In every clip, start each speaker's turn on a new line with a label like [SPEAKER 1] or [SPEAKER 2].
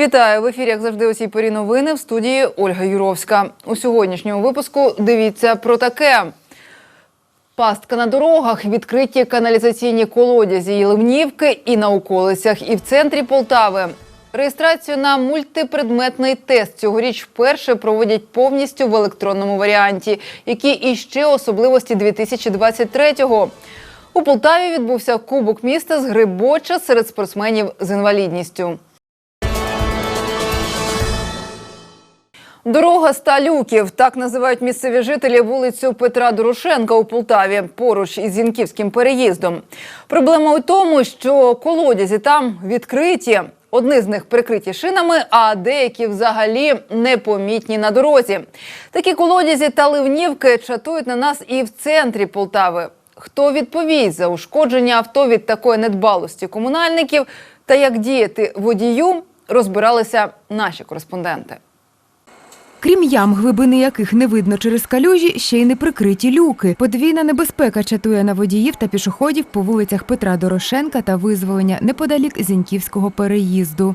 [SPEAKER 1] Вітаю в ефірі, як завжди, у цій порі новини в студії Ольга Юровська. У сьогоднішньому випуску дивіться про таке. Пастка на дорогах, відкриті каналізаційні колодязі Єлевнівки і на околицях, і в центрі Полтави. Реєстрацію на мультипредметний тест цьогоріч вперше проводять повністю в електронному варіанті. Які іще особливості 2023-го? У Полтаві відбувся Кубок міста з грибоча серед спортсменів з інвалідністю. Дорога ста люків так називають місцеві жителі вулицю Петра Дорошенка у Полтаві поруч із Зінківським переїздом. Проблема у тому, що колодязі там відкриті. Одні з них прикриті шинами, а деякі взагалі непомітні на дорозі. Такі колодязі та ливнівки чатують на нас і в центрі Полтави. Хто відповість за ушкодження авто від такої недбалості комунальників та як діяти водію, розбиралися наші кореспонденти.
[SPEAKER 2] Крім ям, глибини яких не видно через калюжі, ще й не прикриті люки. Подвійна небезпека чатує на водіїв та пішоходів по вулицях Петра Дорошенка та визволення неподалік Зіньківського переїзду.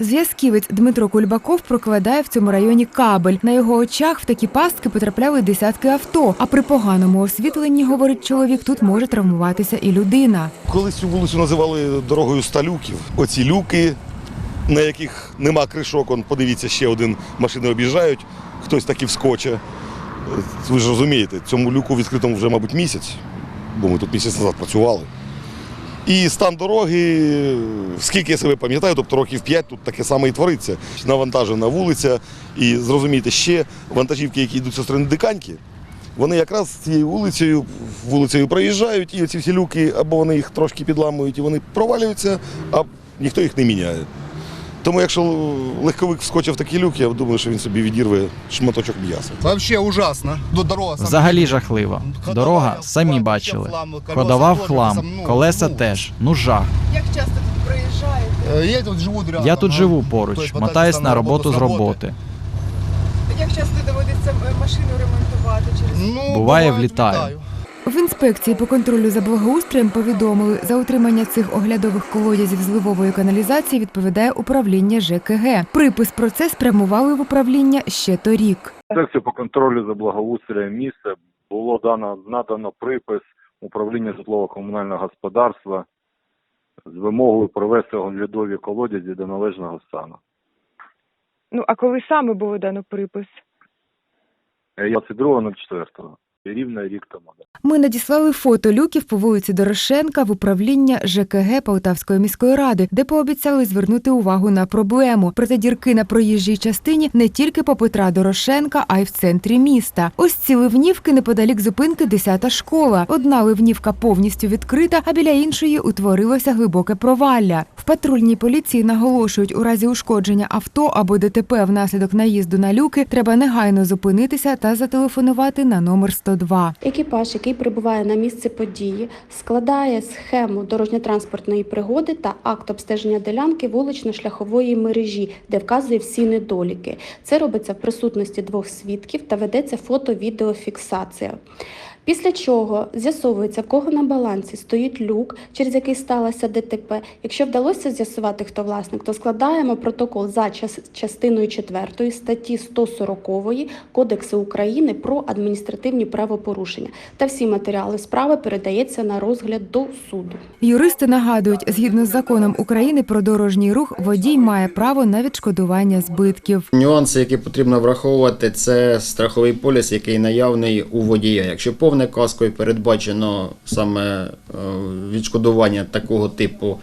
[SPEAKER 2] Зв'язківець Дмитро Кульбаков прокладає в цьому районі кабель. На його очах в такі пастки потрапляли десятки авто. А при поганому освітленні, говорить чоловік, тут може травмуватися і людина.
[SPEAKER 3] Колись цю вулицю називали дорогою ста люків. Оці люки, на яких нема кришок, он, подивіться, ще один машини об'їжджають, хтось таки вскоче. Е, Ви ж розумієте, цьому люку відкритому вже, мабуть, місяць, бо ми тут місяць назад працювали. І стан дороги, скільки я себе пам'ятаю, тобто років 5 тут таке саме і твориться. Навантажена вулиця, і зрозумієте, ще вантажівки, які йдуть зі сторони диканьки, вони якраз цією вулицею, вулицею проїжджають, і оці всі люки, або вони їх трошки підламують, і вони провалюються, а ніхто їх не міняє. Тому якщо легковик вскочив в такий люк, я думаю, що він собі відірве шматочок м'яса.
[SPEAKER 4] Вообще ужасно. Дорога
[SPEAKER 5] Взагалі жахливо. Дорога самі бачили.
[SPEAKER 4] в хлам, колеса ну,
[SPEAKER 5] колеса
[SPEAKER 4] ну.
[SPEAKER 5] теж. Ну жах.
[SPEAKER 6] Як часто тут проїжджаєте?
[SPEAKER 4] Е, Я тут живу рядом.
[SPEAKER 5] Я тут
[SPEAKER 4] ну,
[SPEAKER 5] живу поруч, мотаюсь
[SPEAKER 4] мотаюся
[SPEAKER 5] на роботу з роботи.
[SPEAKER 6] Як часто доводиться е, машину ремонтувати через
[SPEAKER 4] Ну,
[SPEAKER 5] Буває,
[SPEAKER 4] буває,
[SPEAKER 5] влітаю.
[SPEAKER 2] В інспекції по контролю за благоустроєм повідомили, за утримання цих оглядових колодязів зливової каналізації відповідає управління ЖКГ. Припис про це спрямували в управління ще торік.
[SPEAKER 7] Інспекцію по контролю за благоустроєм міста було дано надано припис управління житлово-комунального господарства з вимогою провести оглядові колодязі до належного стану.
[SPEAKER 8] Ну, а коли саме було дано припис?
[SPEAKER 7] Е, 22.04. Рівно рік тому.
[SPEAKER 2] Ми надіслали фото люків по вулиці Дорошенка в управління ЖКГ Полтавської міської ради, де пообіцяли звернути увагу на проблему. Проте дірки на проїжджій частині не тільки по Петра Дорошенка, а й в центрі міста. Ось ці ливнівки неподалік зупинки 10-та школа. Одна ливнівка повністю відкрита, а біля іншої утворилося глибоке провалля. В патрульній поліції наголошують, у разі ушкодження авто або ДТП внаслідок наїзду на люки треба негайно зупинитися та зателефонувати на номер 102.
[SPEAKER 9] Екіпаж, який прибуває на місце події, складає схему дорожньо-транспортної пригоди та акт обстеження ділянки вулично-шляхової мережі, де вказує всі недоліки. Це робиться в присутності двох свідків та ведеться фото-відеофіксація. Після чого з'ясовується, в кого на балансі стоїть люк, через який сталося ДТП. Якщо вдалося з'ясувати, хто власник, то складаємо протокол за час- частиною 4 статті 140 Кодексу України про адміністративні правопорушення. Та всі матеріали справи передається на розгляд до суду.
[SPEAKER 2] Юристи нагадують, згідно з законом України про дорожній рух, водій має право на відшкодування збитків.
[SPEAKER 10] Нюанси, які потрібно враховувати, це страховий поліс, який наявний у водія. Якщо повне каскою передбачено саме е, відшкодування такого типу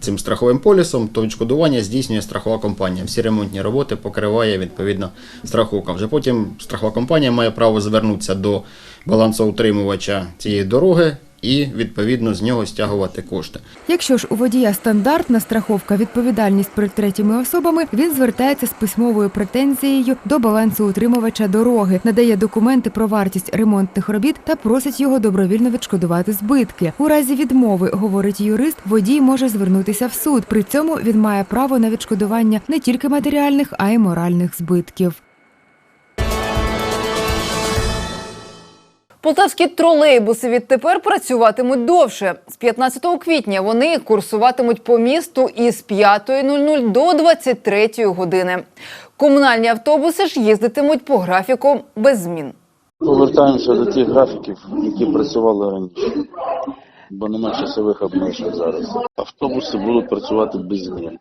[SPEAKER 10] цим страховим полісом, то відшкодування здійснює страхова компанія. Всі ремонтні роботи покриває відповідно страховка. Вже потім страхова компанія має право звернутися до балансоутримувача цієї дороги і відповідно з нього стягувати кошти.
[SPEAKER 2] Якщо ж у водія стандартна страховка відповідальність перед третіми особами, він звертається з письмовою претензією до балансоутримувача дороги, надає документи про вартість ремонтних робіт та просить його добровільно відшкодувати збитки. У разі відмови, говорить юрист, водій може звернутися в суд. При цьому він має право на відшкодування не тільки матеріальних, а й моральних збитків.
[SPEAKER 1] Полтавські тролейбуси відтепер працюватимуть довше. З 15 квітня вони курсуватимуть по місту із 5.00 до 23 години. Комунальні автобуси ж їздитимуть по графіку без змін.
[SPEAKER 11] Повертаємося до тих графіків, які працювали раніше, бо нема часових обмежень зараз. Автобуси будуть працювати без змін,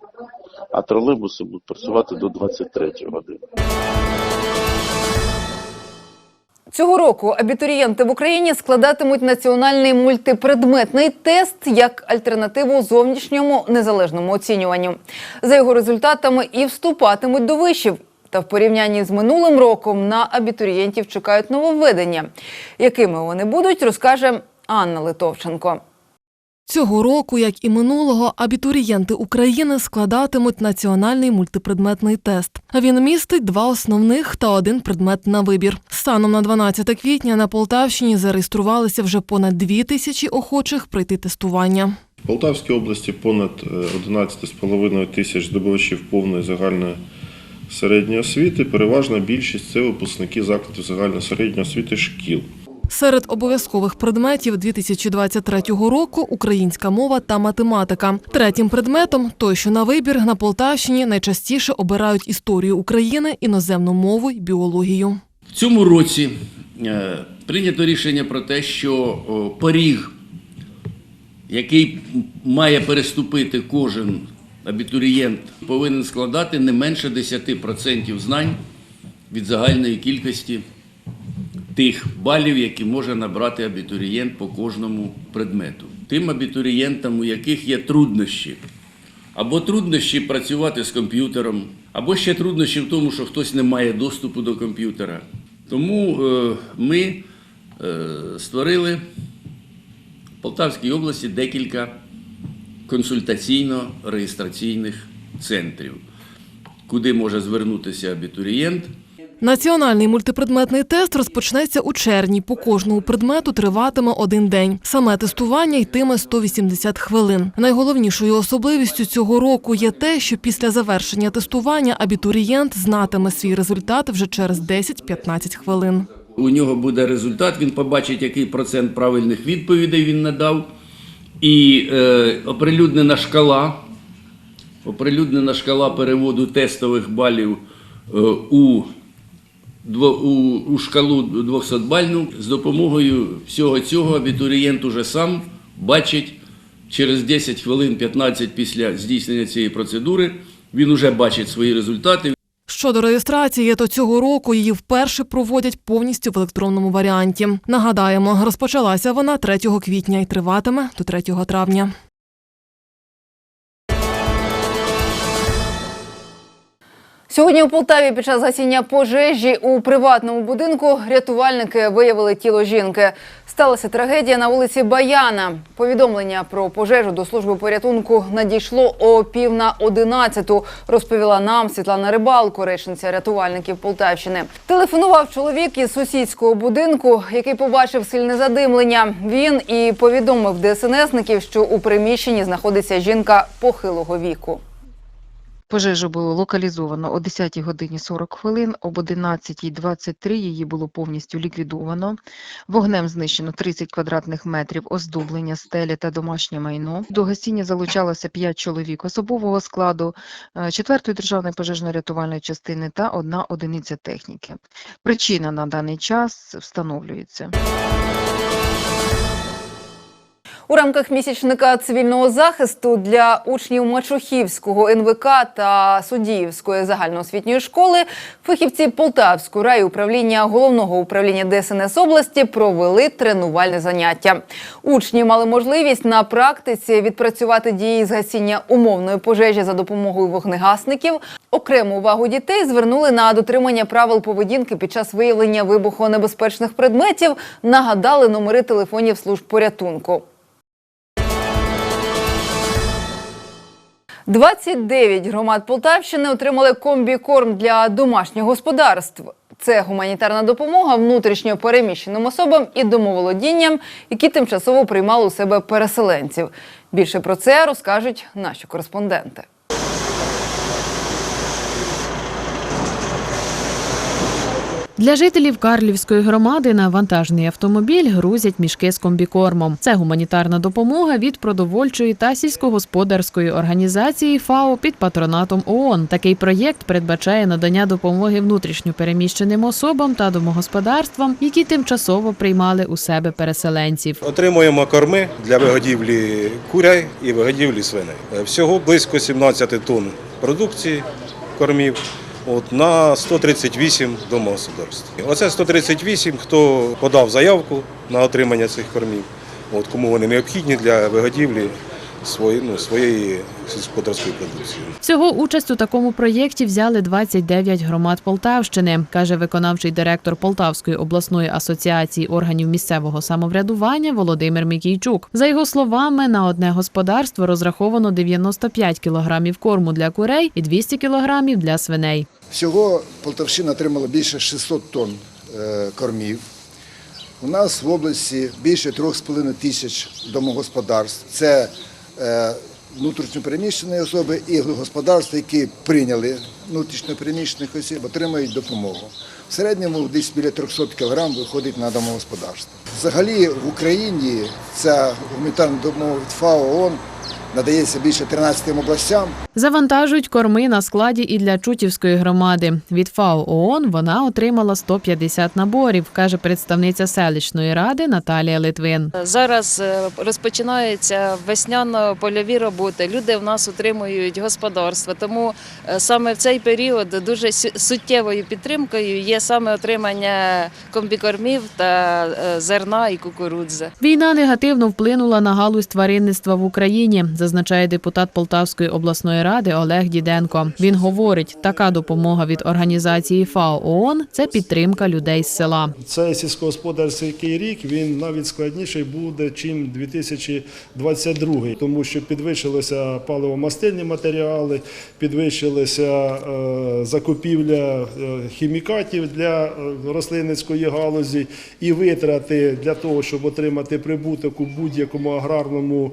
[SPEAKER 11] а тролейбуси будуть працювати до 23 години.
[SPEAKER 1] Цього року абітурієнти в Україні складатимуть національний мультипредметний тест як альтернативу зовнішньому незалежному оцінюванню. За його результатами і вступатимуть до вишів. Та в порівнянні з минулим роком на абітурієнтів чекають нововведення. Якими вони будуть, розкаже Анна Литовченко.
[SPEAKER 12] Цього року, як і минулого, абітурієнти України складатимуть національний мультипредметний тест. Він містить два основних та один предмет на вибір. Станом на 12 квітня на Полтавщині зареєструвалися вже понад дві тисячі охочих пройти тестування.
[SPEAKER 13] В Полтавській області понад е, 11,5 тисяч здобувачів повної загальної середньої освіти. Переважна більшість це випускники закладів загальної середньої освіти шкіл.
[SPEAKER 12] Серед обов'язкових предметів 2023 року українська мова та математика. Третім предметом, той, що на вибір на Полтавщині найчастіше обирають історію України, іноземну мову й біологію.
[SPEAKER 14] В цьому році е, прийнято рішення про те, що поріг, який має переступити кожен абітурієнт, повинен складати не менше 10% знань від загальної кількості тих балів, які може набрати абітурієнт по кожному предмету. Тим абітурієнтам, у яких є труднощі, або труднощі працювати з комп'ютером, або ще труднощі в тому, що хтось не має доступу до комп'ютера. Тому е, ми е, створили в Полтавській області декілька консультаційно-реєстраційних центрів, куди може звернутися абітурієнт.
[SPEAKER 12] Національний мультипредметний тест розпочнеться у червні. По кожному предмету триватиме один день. Саме тестування йтиме 180 хвилин. Найголовнішою особливістю цього року є те, що після завершення тестування абітурієнт знатиме свій результат вже через 10-15 хвилин.
[SPEAKER 14] У нього буде результат, він побачить, який процент правильних відповідей він надав. І е, оприлюднена шкала, оприлюднена шкала переводу тестових балів е, у, у, шкалу 200-бальну. З допомогою всього цього абітурієнт уже сам бачить через 10 хвилин 15 після здійснення цієї процедури, він уже бачить свої результати.
[SPEAKER 12] Щодо реєстрації, то цього року її вперше проводять повністю в електронному варіанті. Нагадаємо, розпочалася вона 3 квітня і триватиме до 3 травня.
[SPEAKER 1] Сьогодні у Полтаві під час гасіння пожежі у приватному будинку рятувальники виявили тіло жінки. Сталася трагедія на вулиці Баяна. Повідомлення про пожежу до служби порятунку надійшло о пів на одинадцяту. Розповіла нам Світлана Рибалко, речниця рятувальників Полтавщини. Телефонував чоловік із сусідського будинку, який побачив сильне задимлення. Він і повідомив ДСНСників, що у приміщенні знаходиться жінка похилого віку.
[SPEAKER 15] Пожежу було локалізовано о 10 годині 40 хвилин, об 11.23 її було повністю ліквідовано. Вогнем знищено 30 квадратних метрів оздоблення, стелі та домашнє майно. До гасіння залучалося 5 чоловік особового складу, 4-ї державної пожежно-рятувальної частини та одна одиниця техніки. Причина на даний час встановлюється.
[SPEAKER 1] У рамках місячника цивільного захисту для учнів Мачухівського НВК та Судіївської загальноосвітньої школи фахівці Полтавського райуправління головного управління ДСНС області провели тренувальне заняття. Учні мали можливість на практиці відпрацювати дії з гасіння умовної пожежі за допомогою вогнегасників. Окрему увагу дітей звернули на дотримання правил поведінки під час виявлення вибухонебезпечних предметів. Нагадали номери телефонів служб порятунку. 29 громад Полтавщини отримали комбікорм для домашніх господарств. Це гуманітарна допомога внутрішньо переміщеним особам і домоволодінням, які тимчасово приймали у себе переселенців. Більше про це розкажуть наші кореспонденти.
[SPEAKER 16] Для жителів Карлівської громади на вантажний автомобіль грузять мішки з комбікормом. Це гуманітарна допомога від продовольчої та сільськогосподарської організації ФАО під патронатом ООН. Такий проєкт передбачає надання допомоги внутрішньо переміщеним особам та домогосподарствам, які тимчасово приймали у себе переселенців.
[SPEAKER 17] Отримуємо корми для вигодівлі курей і вигодівлі свиней. Всього близько 17 тонн продукції кормів. От на 138 домогосподарств. Оце 138, хто подав заявку на отримання цих кормів, от кому вони необхідні для вигодівлі свої, ну, своєї сільськогосподарської продукції.
[SPEAKER 16] Всього участь у такому проєкті взяли 29 громад Полтавщини, каже виконавчий директор Полтавської обласної асоціації органів місцевого самоврядування Володимир Мікійчук. За його словами, на одне господарство розраховано 95 кілограмів корму для курей і 200 кілограмів для свиней.
[SPEAKER 18] Всього Полтавщина отримала більше 600 тонн е, кормів. У нас в області більше 3,5 тисяч домогосподарств. Це внутрішньопереміщені особи і господарства, які прийняли внутрішньопереміщених осіб, отримають допомогу. В середньому десь біля 300 кг виходить на домогосподарство. Взагалі в Україні ця гуманітарна допомога від ФАО ООН надається більше 13 областям.
[SPEAKER 16] Завантажують корми на складі і для Чутівської громади. Від ФАО ООН вона отримала 150 наборів, каже представниця селищної ради Наталія Литвин.
[SPEAKER 19] Зараз е, розпочинаються весняно-польові роботи. Люди в нас утримують господарства. Тому е, саме в цей період дуже суттєвою підтримкою є саме отримання комбікормів та е, зерна і кукурудзи.
[SPEAKER 16] Війна негативно вплинула на галузь тваринництва в Україні, зазначає депутат Полтавської обласної ради Олег Діденко. Він говорить, така допомога від організації ФАО ООН – це підтримка людей з села.
[SPEAKER 20] Цей сільськогосподарський рік він навіть складніший буде, чим 2022, тому що підвищилися паливомастильні матеріали, підвищилася е, закупівля е, хімікатів для е, рослинницької галузі і витрати для того, щоб отримати прибуток у будь-якому аграрному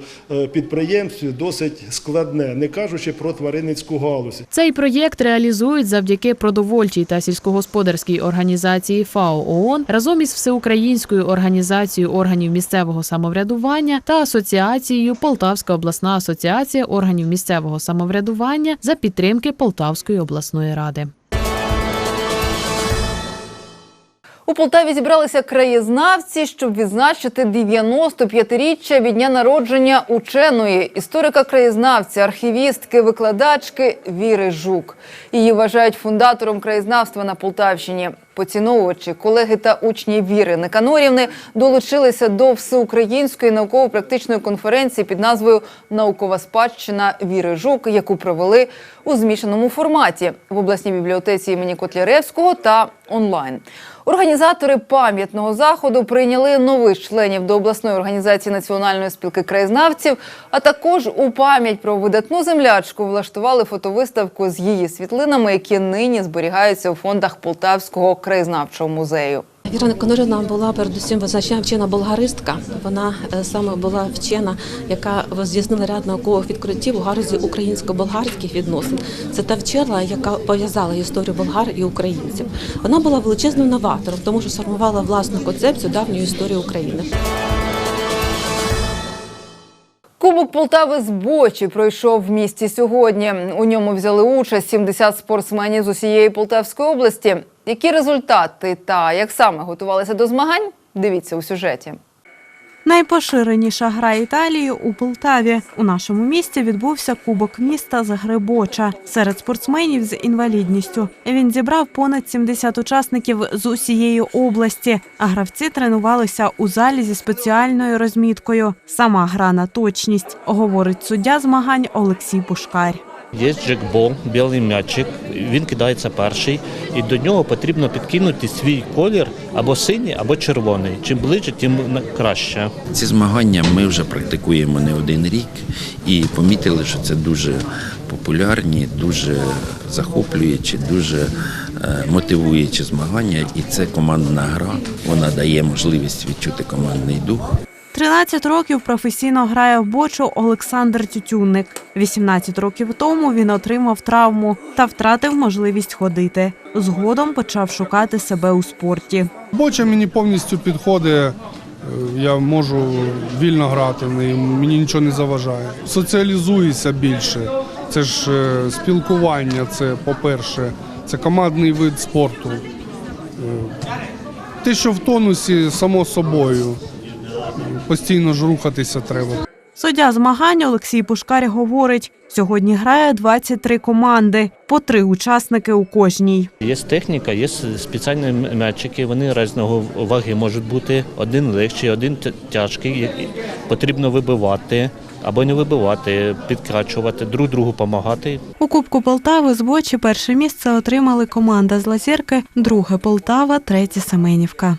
[SPEAKER 20] підприємстві, досить складне, не кажучи про тваринницьку галузь.
[SPEAKER 16] Цей проєкт реалізують завдяки продовольчій та сільськогосподарській організації ФАО ООН разом із Всеукраїнською організацією органів місцевого самоврядування та асоціацією Полтавська обласна асоціація органів місцевого самоврядування за підтримки Полтавської обласної ради.
[SPEAKER 1] У Полтаві зібралися краєзнавці, щоб відзначити 95-річчя від дня народження ученої, історика-краєзнавця, архівістки, викладачки Віри Жук. Її вважають фундатором краєзнавства на Полтавщині. Поціновувачі, колеги та учні Віри Неканорівни долучилися до всеукраїнської науково-практичної конференції під назвою Наукова спадщина Віри Жук, яку провели у змішаному форматі в обласній бібліотеці імені Котляревського та онлайн. Організатори пам'ятного заходу прийняли нових членів до обласної організації Національної спілки краєзнавців, а також у пам'ять про видатну землячку влаштували фотовиставку з її світлинами, які нині зберігаються у фондах Полтавського краєзнавчого музею.
[SPEAKER 21] Віра Конорина була передусім визначна вчена болгаристка. Вона е, саме була вчена, яка здійснила ряд наукових відкриттів у галузі українсько-болгарських відносин. Це та вчена, яка пов'язала історію болгар і українців. Вона була величезним новатором, тому що сформувала власну концепцію давньої історії України.
[SPEAKER 1] Кубок Полтави з бочі пройшов в місті сьогодні. У ньому взяли участь 70 спортсменів з усієї Полтавської області. Які результати та як саме готувалися до змагань? Дивіться у сюжеті.
[SPEAKER 22] Найпоширеніша гра Італії у Полтаві. У нашому місті відбувся Кубок міста з гри боча серед спортсменів з інвалідністю. Він зібрав понад 70 учасників з усієї області, а гравці тренувалися у залі зі спеціальною розміткою. Сама гра на точність, говорить суддя змагань Олексій Пушкар.
[SPEAKER 23] Є джекбол, білий м'ячик, він кидається перший, і до нього потрібно підкинути свій колір або синій, або червоний. Чим ближче, тим краще.
[SPEAKER 24] Ці змагання ми вже практикуємо не один рік і помітили, що це дуже популярні, дуже захоплюючі, дуже е, мотивуючі змагання. І це командна гра. Вона дає можливість відчути командний дух.
[SPEAKER 22] 13 років професійно грає в бочу Олександр Тютюнник. 18 років тому він отримав травму та втратив можливість ходити. Згодом почав шукати себе у спорті.
[SPEAKER 25] Боча мені повністю підходить. е, Я можу вільно грати в неї, мені нічого не заважає. Соціалізуюся більше. Це ж е, спілкування, це по-перше, це командний вид спорту. Е, Те, що в тонусі, само собою. Постійно ж рухатися треба.
[SPEAKER 22] Суддя змагань Олексій Пушкар говорить, сьогодні грає 23 команди, по три учасники у кожній.
[SPEAKER 23] Є техніка, є спеціальні м'ячики, вони різного ваги можуть бути. Один легший, один тяжкий. Потрібно вибивати або не вибивати, підкрачувати, друг другу допомагати.
[SPEAKER 22] У Кубку Полтави з бочі перше місце отримали команда з Лазірки, друге Полтава, третє Семенівка.